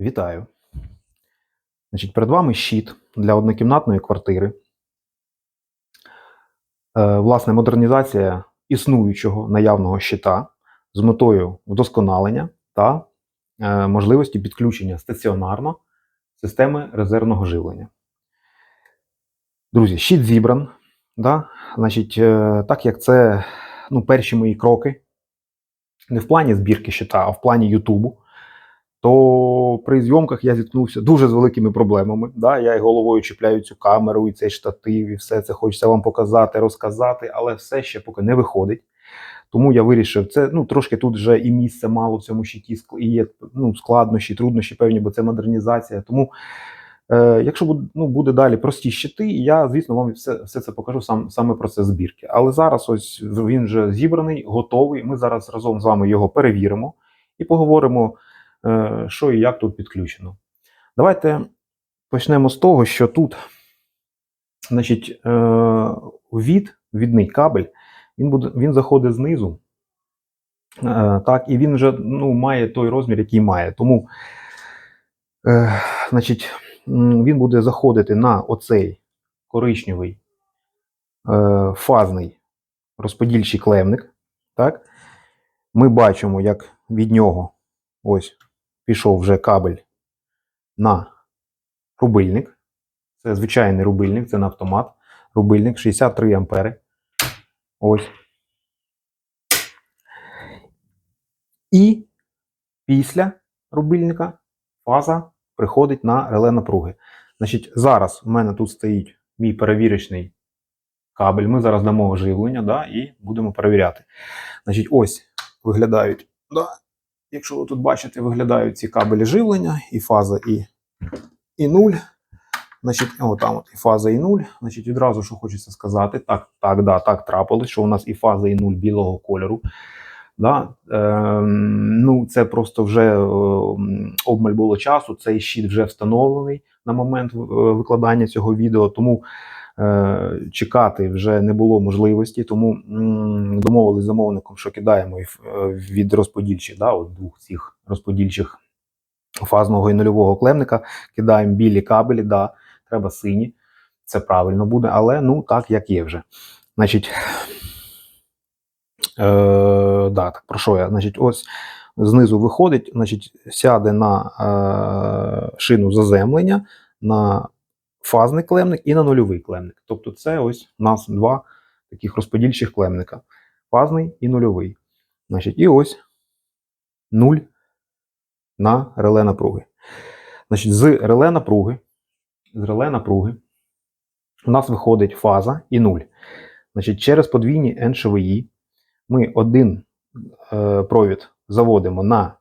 Вітаю. Значить, перед вами щит для однокімнатної квартири. Е, власне, модернізація існуючого наявного щита з метою вдосконалення та е, можливості підключення стаціонарно системи резервного живлення. Друзі, щит зібран. Да? Значить, е, так як це ну, перші мої кроки, не в плані збірки щита, а в плані Ютубу то при зйомках я зіткнувся дуже з великими проблемами. Да? Я і головою чіпляю цю камеру, і цей штатив, і все це хочеться вам показати, розказати, але все ще поки не виходить. Тому я вирішив, це ну трошки тут вже і місце мало в цьому щиті, і є ну, складнощі, труднощі певні, бо це модернізація. Тому, е, якщо буде, ну, буде далі прості щити, я, звісно, вам все, все це покажу сам, саме процес збірки. Але зараз ось він вже зібраний, готовий. Ми зараз разом з вами його перевіримо і поговоримо що і як тут підключено. Давайте почнемо з того, що тут, значить, е, від, відний кабель, він, буде, він заходить знизу. Е, так, і він вже ну, має той розмір, який має. Тому, е, значить, він буде заходити на оцей коричневий е, фазний розподільчий клемник. Так? Ми бачимо, як від нього ось пішов вже кабель на рубильник. Це звичайний рубильник, це на автомат. Рубильник 63 ампери. Ось. І після рубильника фаза приходить на реле напруги. Значить, зараз в мене тут стоїть мій перевірочний кабель. Ми зараз дамо оживлення да, і будемо перевіряти. Значить, ось виглядають. Да, якщо ви тут бачите, виглядають ці кабелі живлення, і фаза, і, і нуль. Значить, о, там от і фаза і нуль. Значить, відразу що хочеться сказати, так, так, да, так трапилось, що у нас і фаза, і нуль білого кольору. Да? Е, ну, це просто вже е, обмаль було часу. Цей щит вже встановлений на момент е, викладання цього відео, тому чекати вже не було можливості. Тому з замовником, що кидаємо е, від розподільчих, да, от двох цих розподільчих фазного і нульового клемника, кидаємо білі кабелі, да, треба сині. Це правильно буде, але ну так як є вже. Значить, Е, да, так, про що я? Значить, ось знизу виходить, значить, сяде на е, шину заземлення, на фазний клемник і на нульовий клемник. Тобто, це ось у нас два таких розподільчих клемника: фазний і нульовий. Значить, і ось нуль на реле напруги. Значить, з реле напруги, з реле напруги у нас виходить фаза і нуль. Значить, через подвійні НШВІ ми один е, провід заводимо на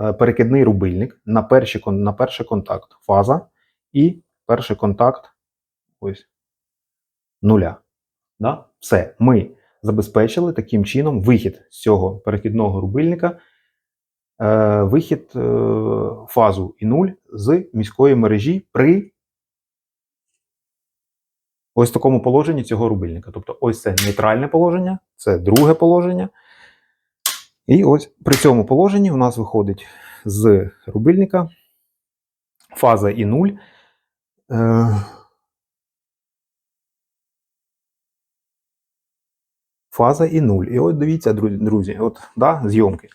е, перекидний рубильник, на, перший, на перший контакт фаза і перший контакт ось нуля. Да? Все, ми забезпечили таким чином вихід з цього перехідного рубильника, е, вихід е, фазу і нуль з міської мережі при ось такому положенні цього рубильника. Тобто, ось це нейтральне положення, це друге положення. І ось при цьому положенні у нас виходить з рубильника фаза і нуль. Е, Фаза і нуль. І от дивіться, друзі, от, да, зйомки.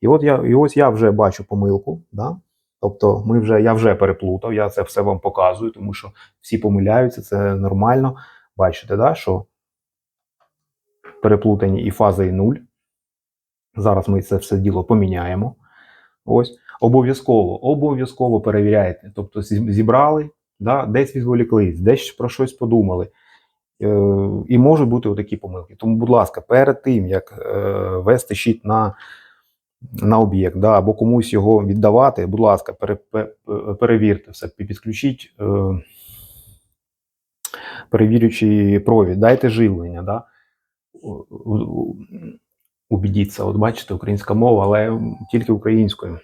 І от я, і ось я вже бачу помилку. Да? Тобто, ми вже, я вже переплутав, я це все вам показую, тому що всі помиляються, це нормально. Бачите, да, що переплутані і фаза, і нуль. Зараз ми це все діло поміняємо. Ось. Обов'язково, обов'язково перевіряйте. Тобто зібрали, да, десь відволіклись, десь про щось подумали. Е, і можуть бути отакі помилки. Тому, будь ласка, перед тим, як е, вести щит на, на об'єкт, да, або комусь його віддавати, будь ласка, пере, пе- пе- перевірте все, підключіть е, перевірюючий провід, дайте живлення. Да. Убідіться, от бачите, українська мова, але тільки українською.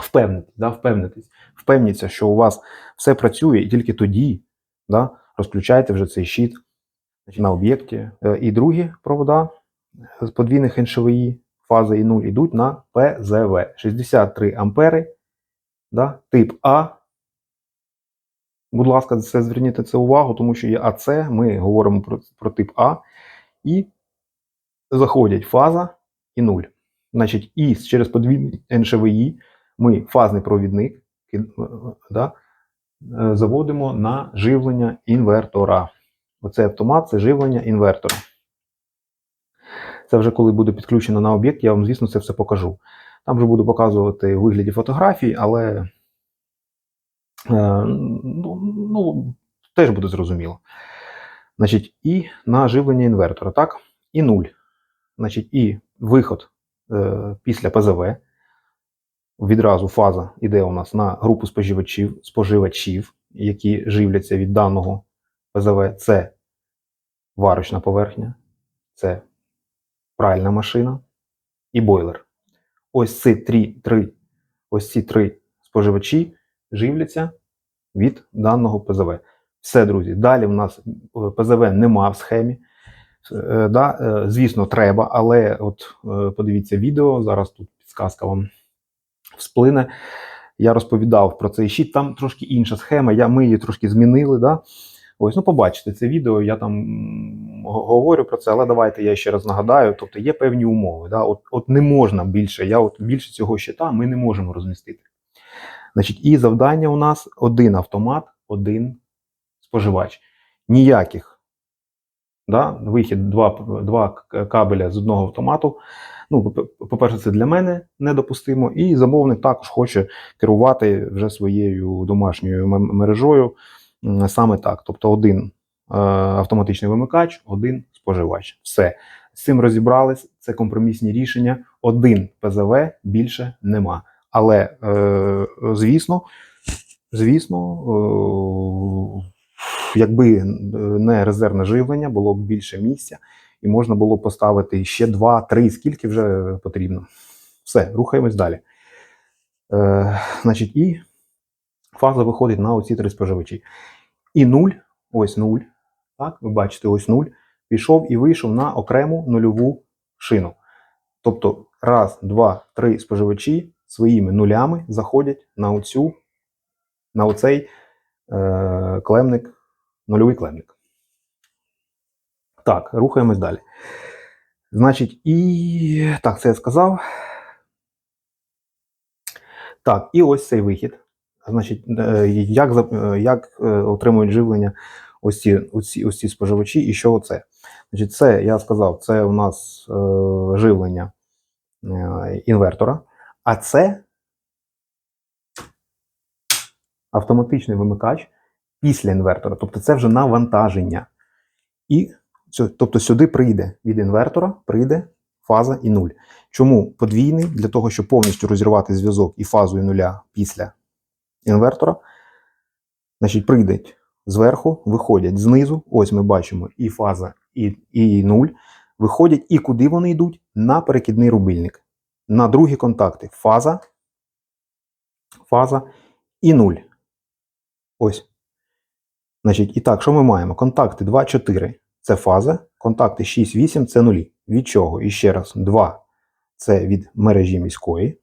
Впевнитись, да, впевнитись. Впевніться, що у вас все працює, і тільки тоді да, розключайте вже цей щит на об'єкті. Е, І другі провода з подвійних НШВІ, фаза і 0 йдуть на ПЗВ 63 ампери Да? Тип А. Будь ласка, це зверніть це увагу, тому що є АЦ, ми говоримо про, про тип А, і заходять фаза і нуль. Значить, і через подвійний НШВІ ми фазний провідник е, да, е, заводимо на живлення інвертора. Оцей автомат це живлення інвертора. Це вже коли буде підключено на об'єкт, я вам, звісно, це все покажу. Там вже буду показувати вигляді фотографій, але е, ну, ну, теж буде зрозуміло. Значить, і на живлення інвертора, так? І нуль. Значить, і виход е, після ПЗВ. Відразу фаза йде у нас на групу споживачів, споживачів, які живляться від даного ПЗВ. Це варочна поверхня, це пральна машина і бойлер. Ось ці три, три, ось ці три споживачі живляться від даного ПЗВ. Все, друзі. Далі в нас е, ПЗВ нема в схемі. Е, да, е, звісно, треба, але от подивіться відео, зараз тут підсказка вам всплине. Я розповідав про цей щит, там трошки інша схема, я, ми її трошки змінили. Да? Ось, ну побачите це відео, я там говорю про це, але давайте я ще раз нагадаю. Тобто є певні умови. Да? От, от не можна більше, я от більше цього щита ми не можемо розмістити. Значить, і завдання у нас один автомат, один споживач. Ніяких. Да? Вихід два, два кабеля з одного автомату. Ну, по- по-перше, це для мене недопустимо, і замовник також хоче керувати вже своєю домашньою мережою саме так. Тобто один е, автоматичний вимикач, один споживач. Все. З цим розібрались, це компромісні рішення. Один ПЗВ більше нема. Але, е, звісно, звісно, е, якби не резервне живлення, було б більше місця, і можна було поставити ще два, три, скільки вже потрібно. Все, рухаємось далі. Е, значить, і фаза виходить на оці три споживачі. І нуль, ось нуль. Так, ви бачите, ось нуль. Пішов і вийшов на окрему нульову шину. Тобто, раз, два, три споживачі своїми нулями заходять на оцю, на оцей е, клемник, нульовий клемник. Так, рухаємось далі. Значить, і так, це я сказав. Так, і ось цей вихід. Значить, е, як, е, як е, отримують живлення ось ці, ось ці, ось ці споживачі, і що це? Значить, це я сказав, це у нас е, живлення е, інвертора, а це автоматичний вимикач після інвертора. Тобто це вже навантаження. І тобто сюди прийде від інвертора, прийде фаза і нуль. Чому подвійний? Для того, щоб повністю розірвати зв'язок і фазою нуля після інвертора. Значить, прийдуть зверху, виходять знизу. Ось ми бачимо і фаза, і, і нуль. Виходять, і куди вони йдуть? На перекидний рубильник. На другі контакти. Фаза, фаза і нуль. Ось. Значить, і так, що ми маємо? Контакти 2, 4 це фаза, контакти 6, 8 це нулі. Від чого? І ще раз, 2 це від мережі міської.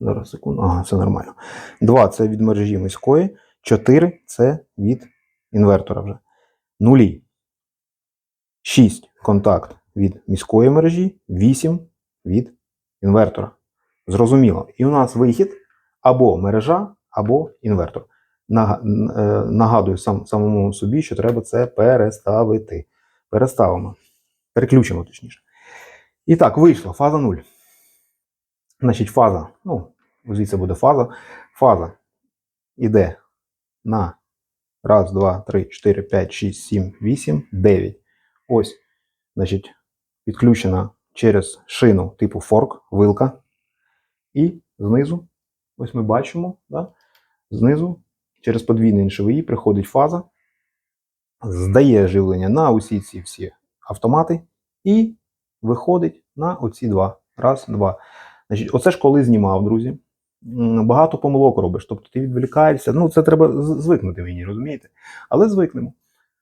Зараз секунду. Ага, все нормально. 2 це від мережі міської, 4 це від інвертора вже. Нулі. 6 контакт від міської мережі, 8 від інвертора. Зрозуміло. І у нас вихід або мережа, або інвертор. Е, Нагадую сам, самому собі, що треба це переставити. Переставимо. Переключимо точніше. І так, вийшло. Фаза 0. Значить, фаза. Ну, звідси буде фаза. Фаза йде на 1, 2, 3, 4, 5, 6, 7, 8, 9. Ось, значить, підключена через шину типу форк, вилка. І знизу, ось ми бачимо, да, знизу через подвійний НШВІ приходить фаза, здає живлення на усі ці всі автомати і виходить на оці два. Раз, два. Значить, оце ж коли знімав, друзі. Багато помилок робиш, тобто ти відволікаєшся. Ну, це треба звикнути мені, розумієте? Але звикнемо.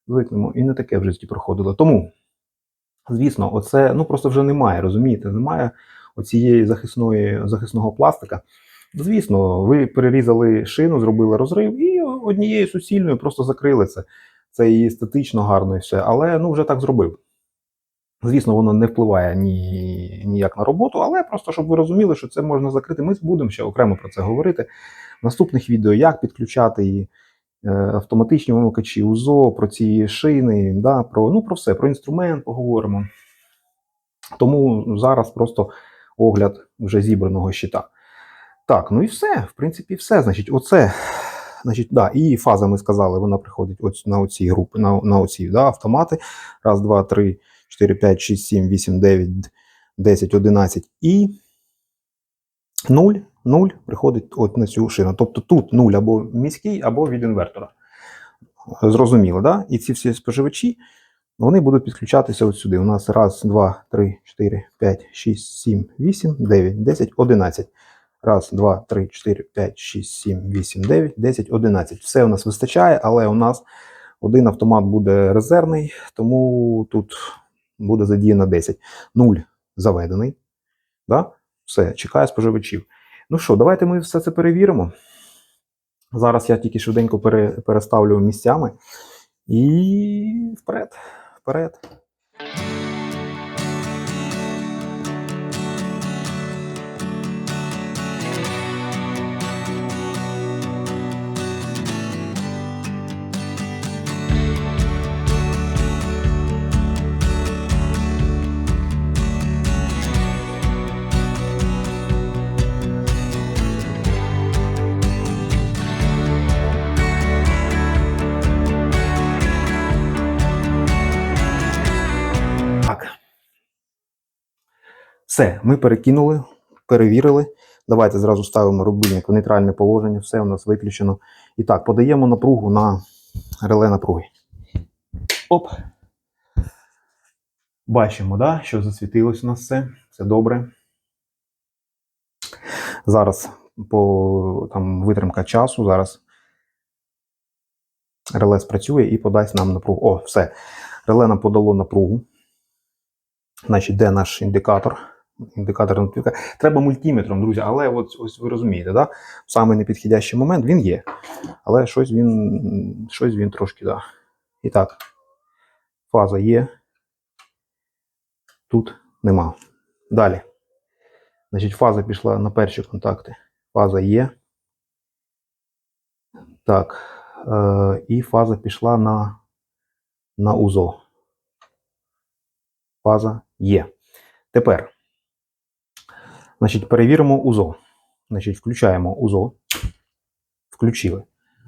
Звикнемо. І не таке в житті проходило. Тому, звісно, оце ну просто вже немає, розумієте? Немає оцієї захисної, захисного пластика. Звісно, ви перерізали шину, зробили розрив і однією суцільною просто закрили це. Це і естетично гарно і все. Але ну вже так зробив. Звісно, воно не впливає ні, ніяк на роботу, але просто щоб ви розуміли, що це можна закрити. Ми будемо ще окремо про це говорити. В наступних відео, як підключати і е, автоматичні вимикачі УЗО, про ці шини, да, про, ну, про все, про інструмент поговоримо. Тому зараз просто огляд вже зібраного щита. Так, ну і все. В принципі, все. Значить, оце. Значить, да, і фаза, ми сказали, вона приходить ось на оці групи, на, на оці да, автомати. Раз, два, три, 4, 5, 6, 7, 8, 9, 10, 11 і 0, 0 приходить от на цю шину. Тобто тут 0 або міський, або від інвертора. Зрозуміло, да? І ці всі споживачі вони будуть підключатися от сюди. У нас раз, два, три, 4, 5, 6, 7, 8, 9, 10, 11. Раз, два, три, 4, 5, 6, 7, 8, 9, 10, 11. Все у нас вистачає, але у нас один автомат буде резервний, тому тут буде задіяно 10. 0 заведений. Да? Все, чекає споживачів. Ну що, давайте ми все це перевіримо. Зараз я тільки швиденько пере, переставлю місцями. І вперед, вперед. Все, ми перекинули, перевірили. Давайте зразу ставимо рубильник в нейтральне положення, все у нас виключено. І так, подаємо напругу на реле напруги. Оп. Бачимо, да, що засвітилось у нас все. Все добре. Зараз по там, витримка часу. Зараз реле спрацює і подасть нам напругу. О, все. Реле нам подало напругу. Значить, де наш індикатор? Індикатор підключає. Треба мультиметром, друзі, але от, ось ви розумієте, да? в самий непідходящий момент він є. Але щось він, щось він трошки, да. І так, фаза є. Тут нема. Далі. Значить, фаза пішла на перші контакти. Фаза є. Так. Е, і фаза пішла на, на УЗО. Фаза є. Тепер, значить, перевіримо УЗО. Значить, включаємо УЗО. Включили.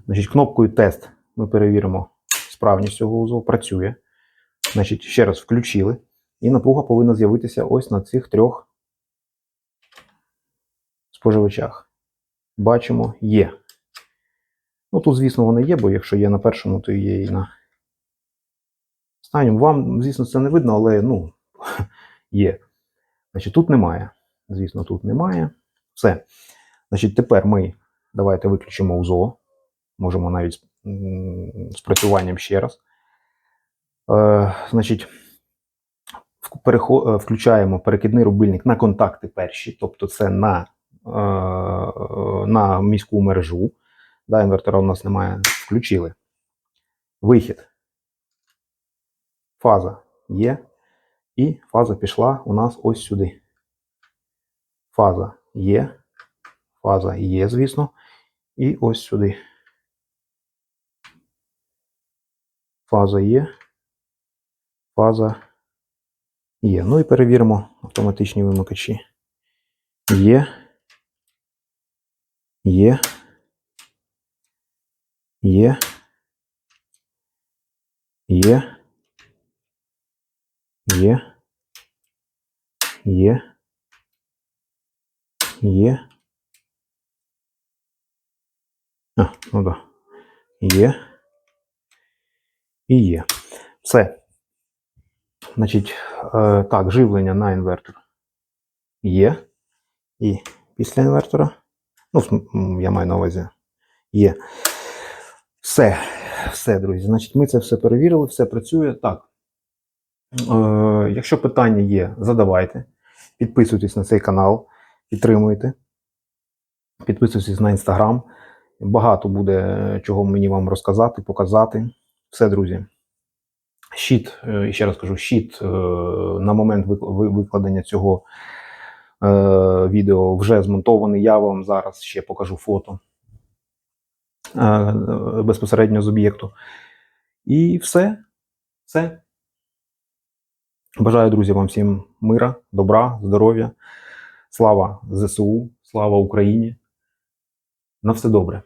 Значить, кнопкою тест ми перевіримо справність цього УЗО. Працює. Значить, ще раз включили. І напруга повинна з'явитися ось на цих трьох споживачах. Бачимо, є. Ну, тут, звісно, вона є, бо якщо є на першому, то є і на останньому. Вам, звісно, це не видно, але ну, є. Значить, тут немає. Звісно, тут немає. Все. Значить, тепер ми давайте виключимо УЗО. Можемо навіть з працюванням ще раз. Е, значить, перехо- е, включаємо перекидний рубильник на контакти перші, тобто це на, е, на міську мережу. Да, інвертора у нас немає. Включили. Вихід. Фаза є. І фаза пішла у нас ось сюди. Фаза є. Фаза є, звісно. І ось сюди. Фаза є. Фаза є. Ну і перевіримо автоматичні вимикачі. Є. Є. Є. Є. Є. Є. Є. А, ну да. Є. І є. Все. Значить, е, так, живлення на інвертор є. І після інвертора. Ну, я маю на увазі. Є. Все. Все, друзі. Значить, ми це все перевірили, все працює. Так. Е, якщо питання є, задавайте. Підписуйтесь на цей канал, підтримуйте. Підписуйтесь на інстаграм. Багато буде е, чого мені вам розказати, показати. Все, друзі. Щит, е, ще раз кажу, щит е, на момент викладення цього відео вже змонтований. Я вам зараз ще покажу фото безпосередньо з об'єкту. І все. Все. Бажаю, друзі, вам всім мира, добра, здоров'я. Слава ЗСУ, слава Україні. На все добре.